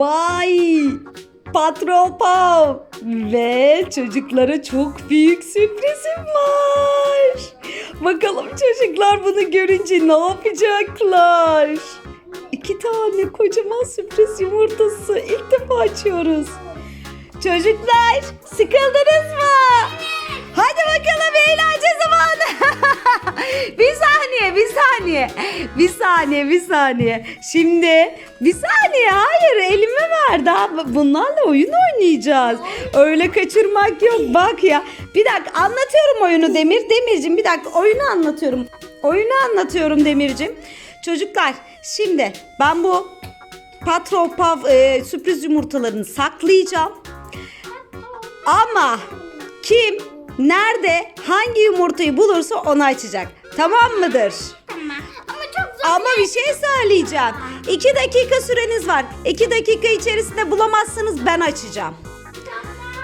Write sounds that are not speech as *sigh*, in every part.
Vay! Patron Pav! Ve çocuklara çok büyük sürprizim var. Bakalım çocuklar bunu görünce ne yapacaklar? İki tane kocaman sürpriz yumurtası ilk defa açıyoruz. Çocuklar sıkıldınız mı? Hadi bakalım eğlence zamanı. *laughs* bir saniye, bir saniye. Bir saniye, bir saniye. Şimdi bir saniye. Hayır, elime ver. Daha bunlarla oyun oynayacağız. Öyle kaçırmak yok. Bak ya. Bir dakika anlatıyorum oyunu Demir. Demircim bir dakika oyunu anlatıyorum. Oyunu anlatıyorum Demircim. Çocuklar şimdi ben bu patron pav e, sürpriz yumurtalarını saklayacağım. Ama kim nerede hangi yumurtayı bulursa onu açacak. Tamam mıdır? Tamam. Ama bir şey söyleyeceğim. İki dakika süreniz var. İki dakika içerisinde bulamazsınız ben açacağım.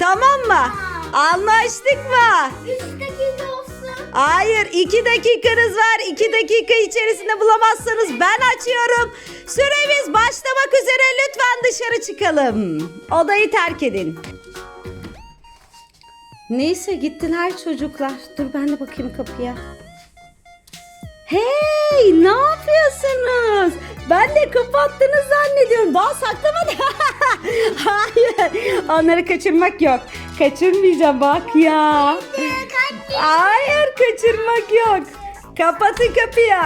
Tamam mı? Anlaştık mı? Üç dakika olsun. Hayır iki dakikanız var. İki dakika içerisinde bulamazsanız ben açıyorum. Süremiz başlamak üzere lütfen dışarı çıkalım. Odayı terk edin. Neyse gittiler çocuklar. Dur ben de bakayım kapıya. Hey ne yapıyorsunuz? Ben de kapattınız zannediyorum. Daha saklamadım. *laughs* Hayır. Onları kaçırmak yok. Kaçırmayacağım bak ya. Hayır kaçırmak yok. Kapatın kapıyı.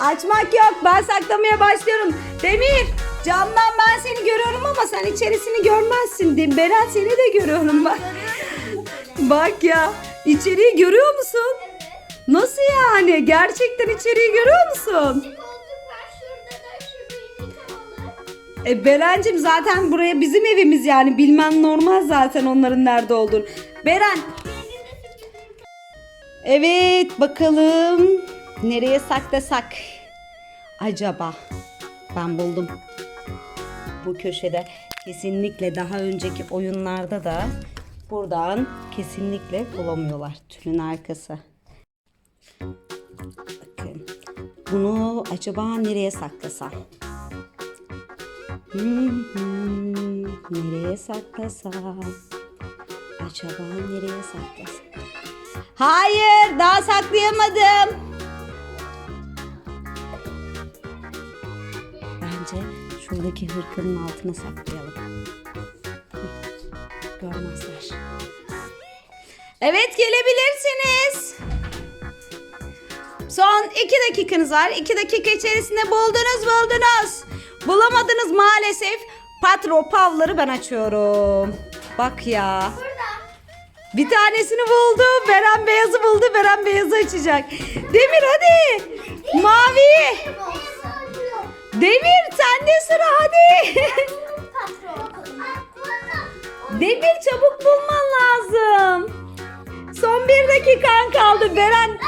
Açmak yok. Ben saklamaya başlıyorum. Demir camdan ben seni görüyorum ama sen içerisini görmezsin. Beren seni de görüyorum bak. *laughs* Bak ya. içeriği görüyor musun? Nasıl yani? Gerçekten içeriği görüyor musun? E Berencim zaten buraya bizim evimiz yani. Bilmem normal zaten onların nerede olduğunu. Beren. Evet bakalım. Nereye saklasak? Acaba. Ben buldum. Bu köşede kesinlikle daha önceki oyunlarda da buradan kesinlikle bulamıyorlar. Tülün arkası. Bakın. Bunu acaba nereye saklasam? Hmm, hmm, nereye saklasam? Acaba nereye saklasam? Hayır, daha saklayamadım. Bence şuradaki hırkanın altına saklayalım. Görmezler. Evet, gelebilirsiniz. Son iki dakikanız var. İki dakika içerisinde buldunuz buldunuz. Bulamadınız maalesef. Patro pavları ben açıyorum. Bak ya. Burada. Bir tanesini buldu. Beren beyazı buldu. Beren beyazı açacak. Demir hadi. Mavi. Demir sende sıra hadi. Demir çabuk bulman lazım. Son bir dakikan kaldı. Beren.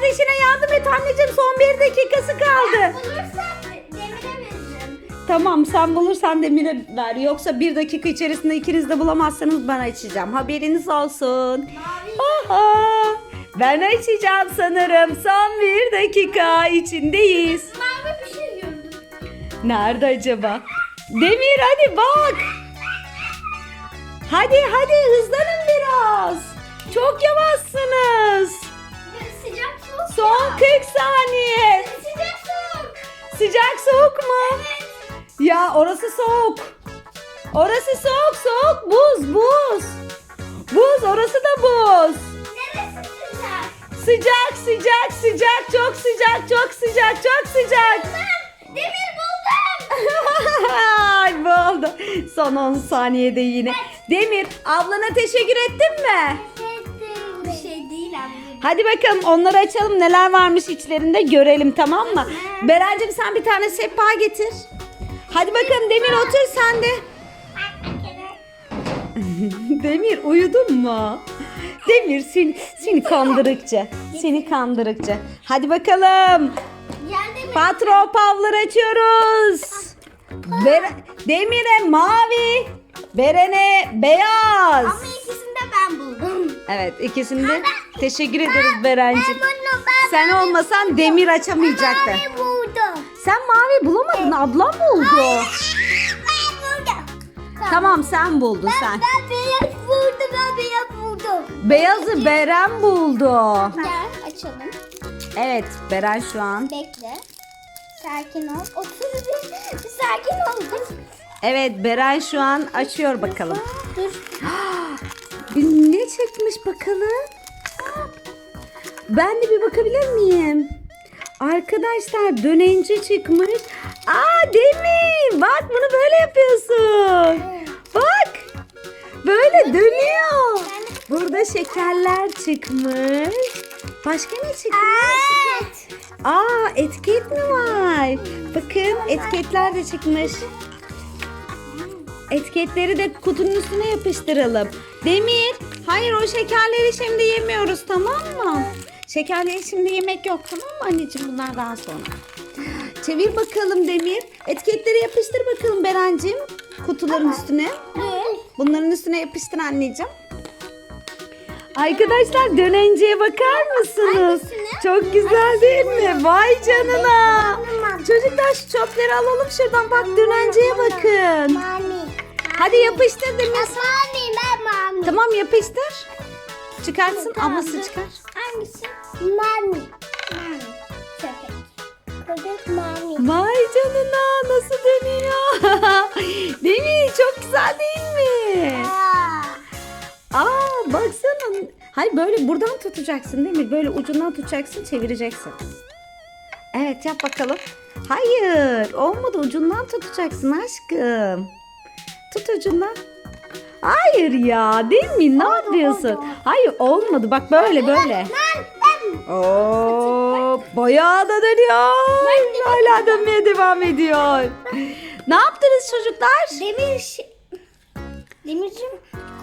Kardeşine yardım et anneciğim. Son bir dakikası kaldı. Bulursam demire veririm. Tamam sen bulursan Demir'e ver. Yoksa bir dakika içerisinde ikiniz de bulamazsanız ben açacağım. Haberiniz olsun. Aha, ben açacağım sanırım. Son bir dakika içindeyiz. Mavi bir şey gördüm. Nerede acaba? Demir hadi bak. Hadi hadi hızlanın biraz. Çok yavaşsınız. Son 40 saniye. Sıcak soğuk. Sıcak soğuk mu? Ya orası soğuk. Orası soğuk soğuk buz buz. Buz orası da buz. Neresi sıcak? Sıcak sıcak sıcak çok sıcak çok sıcak çok sıcak. Demir buldum. *laughs* Ay oldu. Son 10 saniyede yine. Demir ablana teşekkür ettin mi? Anne. Hadi bakalım onları açalım neler varmış içlerinde görelim tamam mı? Berencim sen bir tane sehpa getir. Hadi bakalım Demir otur sen de. *laughs* Demir uyudun mu? Demir seni, seni kandırıkça. Seni kandırıkça. Hadi bakalım. Patron pavları açıyoruz. Bere- Demir'e mavi. Beren'e beyaz. Ama ikisini de ben buldum. Evet ikisini de teşekkür ederiz Berencim. Sen olmasan Demir açamayacaktı. Sen mavi bulamadın. Ablam buldu. Tamam sen buldun sen. Ben beyaz buldum. Ben beyaz buldum. Beyazı Beren buldu. Gel açalım. Evet Beren şu an. Bekle. Sakin ol. Otur bir. bir sakin ol. Evet Beren şu an açıyor bakalım. Dur. *gasps* *gasps* Bir ne çıkmış bakalım? Ben de bir bakabilir miyim? Arkadaşlar dönence çıkmış. Aa Demir bak bunu böyle yapıyorsun. Bak böyle dönüyor. Burada şekerler çıkmış. Başka ne çıkmış? Aa etiket mi var? Bakın etiketler de çıkmış. Etiketleri de kutunun üstüne yapıştıralım. Demir, hayır o şekerleri şimdi yemiyoruz tamam mı? Şekerleri şimdi yemek yok tamam mı anneciğim bunlar daha sonra. Çevir bakalım Demir. Etiketleri yapıştır bakalım Berencim. Kutuların üstüne. Dur. Bunların üstüne yapıştır anneciğim. Arkadaşlar dönenceye bakar mısınız? Hangisine? Çok güzel değil mi? Vay canına. Çocuklar şu çöpleri alalım şuradan. Bak dönenceye bakın. Hadi yapıştır Demir. Mami ben mami. Tamam yapıştır. Çıkarsın. Tamam, Ablası çıkar. Hangisi? Mami. Mami. Köpek. Köpek mami. Vay canına nasıl dönüyor? *laughs* Demir çok güzel değil mi? Aa. Aa baksana. Hayır böyle buradan tutacaksın değil mi? Böyle ucundan tutacaksın çevireceksin. Evet yap bakalım. Hayır olmadı ucundan tutacaksın aşkım. Tut ucundan. Hayır ya değil mi? Ne yapıyorsun? Hayır olmadı bak böyle böyle. Oo, bayağı da dönüyor. Hala dönmeye devam ediyor. ne yaptınız çocuklar? Demir Demircim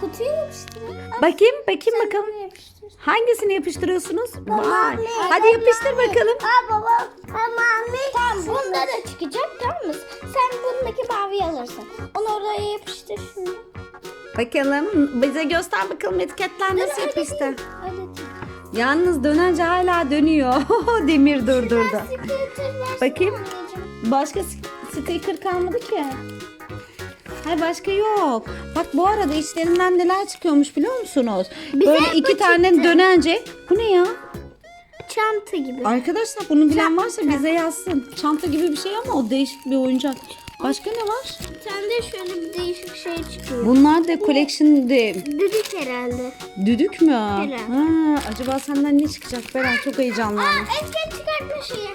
kutuya yapıştırın. Bakayım bakayım bakalım. Hangisini yapıştırıyorsunuz? Vay. Mami. Hadi yapıştır bakalım. Aa baba. Ha mami. Tamam bunda da çıkacak tamam mı? Sen bundaki maviyi alırsın. Onu oraya yapıştır şimdi. Bakalım bize göster bakalım etiketler nasıl yapıştı. Hadi. Yalnız dönence hala dönüyor. *laughs* Demir durdurdu. Bakayım. Başka sk- sticker kalmadı ki. Hayır başka yok. Bak bu arada içlerinden neler çıkıyormuş biliyor musunuz? Böyle bu iki tane çıktı. dönence. Bu ne ya? Çanta gibi. Arkadaşlar bunu bilen varsa bize yazsın. Çanta gibi bir şey ama o değişik bir oyuncak. Başka ne var? Sende şöyle bir değişik şey çıkıyor. Bunlar da collection'de. Düdük herhalde. Düdük mü? Herhalde. Ha, acaba senden ne çıkacak Beren? Çok heyecanlandım. Etiket çıkartma şeyi.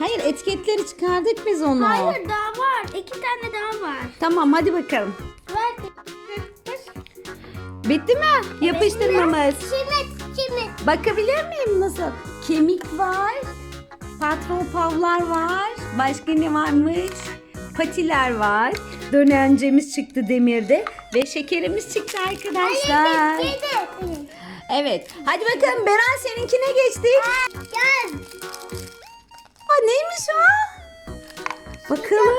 Hayır etiketleri çıkardık biz onu. Hayır daha var. İki tane daha var. Tamam hadi bakalım. Ver. Bitti mi? Yapıştırmamız. Şimdi, şimdi. Bakabilir miyim nasıl? Kemik var. Patron pavlar var. Başka ne varmış? Patiler var. Dönencemiz çıktı demirde. Ve şekerimiz çıktı arkadaşlar. Evet. Hadi bakalım Beren seninkine geçtik. Gel. Neymiş o? Bakalım.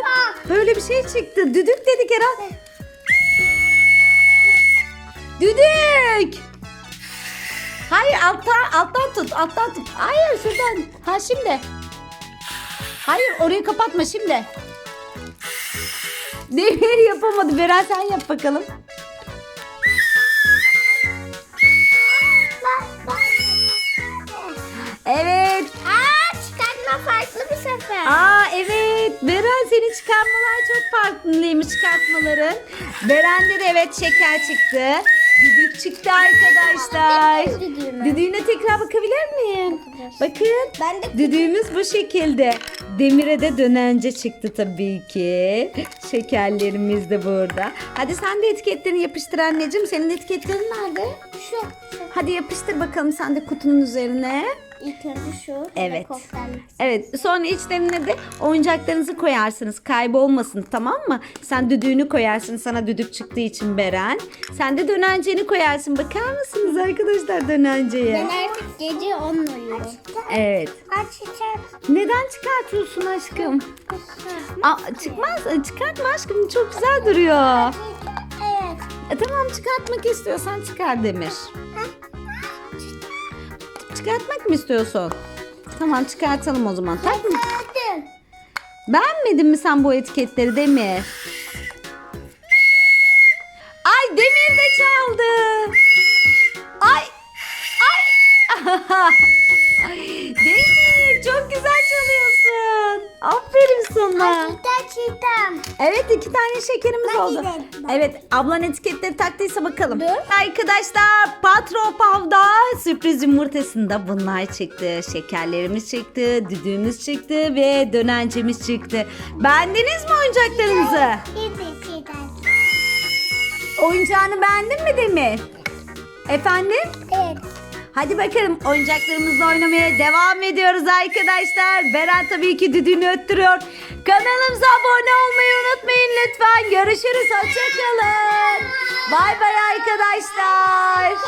Böyle bir şey çıktı. Düdük dedik herhalde. Düdük. Hayır alttan alttan tut. Alttan tut. Hayır şuradan. Ha şimdi. Hayır orayı kapatma şimdi. Demir yapamadı. Beren sen yap bakalım. Farklı bir sefer. Aa evet. Beren senin çıkartmalar çok farklıymış çıkartmaların. Beren'de de evet şeker çıktı. Düdük çıktı arkadaşlar. Düdüğüne tekrar bakabilir miyim? Bakın. Ben de Düdüğümüz bu şekilde. Demire de dönence çıktı tabii ki. Şekerlerimiz de burada. Hadi sen de etiketlerini yapıştır anneciğim. Senin etiketlerin nerede? şu. Hadi yapıştır bakalım sen de kutunun üzerine. İlk önce şu. Evet. Evet sonra içlerine de oyuncaklarınızı koyarsınız kaybolmasın tamam mı? Sen düdüğünü koyarsın sana düdük çıktığı için Beren. Sen de dönenceni koyarsın bakar mısınız arkadaşlar dönenceye? Ben artık gece onunla uyuyorum. Evet. Aç. Neden çıkartıyorsun aşkım? Aa, çıkmaz çıkartma aşkım çok güzel duruyor. Evet. E, tamam çıkartmak istiyorsan çıkar Demir. Çıkartmak mı istiyorsun? Tamam çıkartalım o zaman. Tak mı? Beğenmedin mi sen bu etiketleri Demir? Sana. Çiğdem çiğdem. Evet iki tane şekerimiz Ben oldu. yedim. Evet ablan etiketleri taktıysa bakalım. Dur. Arkadaşlar Patro Pav'da sürpriz yumurtasında bunlar çıktı. Şekerlerimiz çıktı, düdüğümüz çıktı ve dönencemiz çıktı. Beğendiniz mi oyuncaklarınızı? Oyuncağını beğendin mi Demir? Efendim? Evet. Hadi bakalım oyuncaklarımızla oynamaya devam ediyoruz arkadaşlar. Beren tabii ki düdüğünü öttürüyor. Kanalımıza abone olmayı unutmayın lütfen. Görüşürüz. Hoşçakalın. Bay bay arkadaşlar.